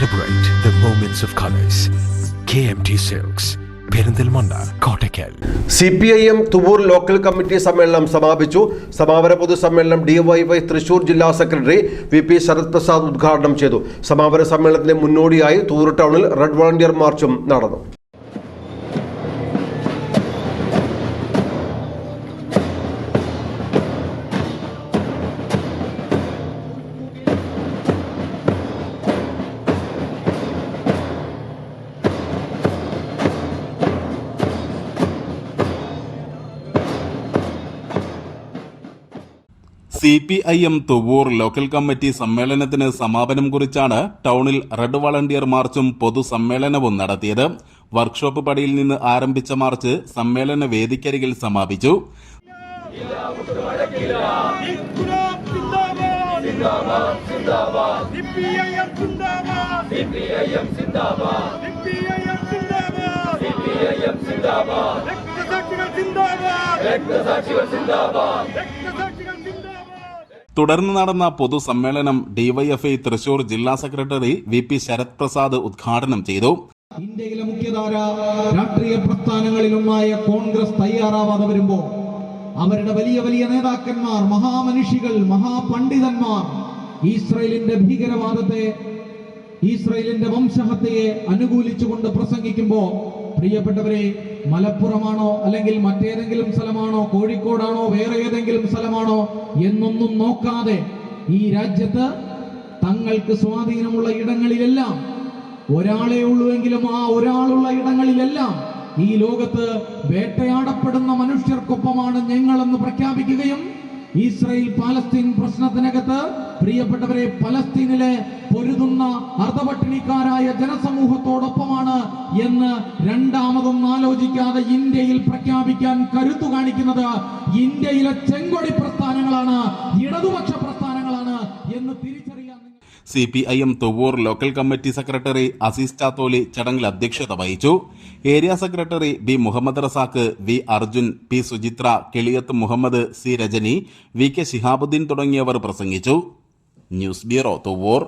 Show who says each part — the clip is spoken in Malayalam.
Speaker 1: Celebrate the moments of colors. KMT Silks, Perinthalmanna Kottakkal
Speaker 2: C P I M Thuvur local committee സമ്മേളനം സമാപിച്ചു സമാപന പൊതുസമ്മേളനം ഡിവൈവൈ തൃശൂർ ജില്ലാ secretary V P Sarath Prasad ഉദ്ഘാടനം ചെയ്തു സമാപന സമ്മേളനത്തിന് മുന്നോടിയായി തൂർ ടൗണിൽ റെഡ് വോളണ്ടിയർ മാർച്ചും നടന്നു
Speaker 3: C P I M Thuvur local committee സമ്മേളനത്തിന് സമാപനം കുറിച്ചാണ് ടൗണിൽ റെഡ് വളണ്ടിയർ മാർച്ചും പൊതുസമ്മേളനവും നടത്തിയത്. വർക്ക്ഷോപ്പ് പടിയിൽ നിന്ന് ആരംഭിച്ച മാർച്ച് സമ്മേളന വേദിക്കരികിൽ സമാപിച്ചു.
Speaker 4: രക്തസാക്ഷികൾ സിന്ദാബാദ്. രക്തസാക്ഷികൾ സിന്ദാബാദ്. രക്തസാക്ഷികൾ സിന്ദാബാദ്.
Speaker 3: തുടർന്ന് നടന്ന പൊതുസമ്മേളനം ഡിവൈഎഫ്ഐ തൃശൂർ ജില്ലാ secretary V P Sarath Prasad ഉദ്ഘാടനം ചെയ്തു.
Speaker 5: ഇന്ത്യയിലെ മുഖ്യധാര രാഷ്ട്രീയ പ്രസ്ഥാനങ്ങളിലൊന്നായ കോൺഗ്രസ് തയ്യാറാവാതെ വരുമ്പോൾ അവരുടെ വലിയ വലിയ നേതാക്കന്മാർ മഹാമനുഷികൾ മഹാപണ്ഡിതന്മാർ ഇസ്രയേലിന്റെ ഭീകരവാദത്തെ ഇസ്രയേലിന്റെ വംശഹത്യയെ അനുകൂലിച്ചുകൊണ്ട് പ്രസംഗിക്കുമ്പോ പ്രിയപ്പെട്ടവരെ മലപ്പുറമാണോ അല്ലെങ്കിൽ മറ്റേതെങ്കിലും സ്ഥലമാണോ കോഴിക്കോടാണോ വേറെ ഏതെങ്കിലും സ്ഥലമാണോ എന്നൊന്നും നോക്കാതെ ഈ രാജ്യത്ത് തങ്ങൾക്ക് സ്വാധീനമുള്ള ഇടങ്ങളിലെല്ലാം ഒരാളെ ഉള്ളുവെങ്കിലും ആ ഒരാളുള്ള ഇടങ്ങളിലെല്ലാം ഈ ലോകത്ത് വേട്ടയാടപ്പെടുന്ന മനുഷ്യർക്കൊപ്പമാണ് ഞങ്ങളെന്ന് പ്രഖ്യാപിക്കുകയും ഇസ്രയേൽ പാലസ്തീൻ പ്രശ്നത്തിനകത്ത് പ്രിയപ്പെട്ടവരെ പലസ്തീനിലെ പൊരുതുന്ന അർദ്ധപട്ടിണിക്കാരായ ജനസമൂഹത്തോടൊപ്പമാണ് എന്ന് രണ്ടാമതൊന്നും ആലോചിക്കാതെ ഇന്ത്യയിൽ പ്രഖ്യാപിക്കാൻ കരുത്തു കാണിക്കുന്നത് ഇന്ത്യയിലെ ചെങ്കൊടി പ്രസ്ഥാനങ്ങളാണ്. ഇടതുപക്ഷ പ്രസ്ഥാനങ്ങളാണ് എന്ന് തിരിച്ചറിയാൻ നിങ്ങൾ
Speaker 3: C P I M Thuvur local committee secretary Azeez Chatholi ചടങ്ങിൽ അധ്യക്ഷത വഹിച്ചു. Area secretary B Muhammad Razak V Arjun P Suchitra Kiliyath Muhammad C Rajani V K Shihabuddin തുടങ്ങിയവർ പ്രസംഗിച്ചു. News bureau Thuvur.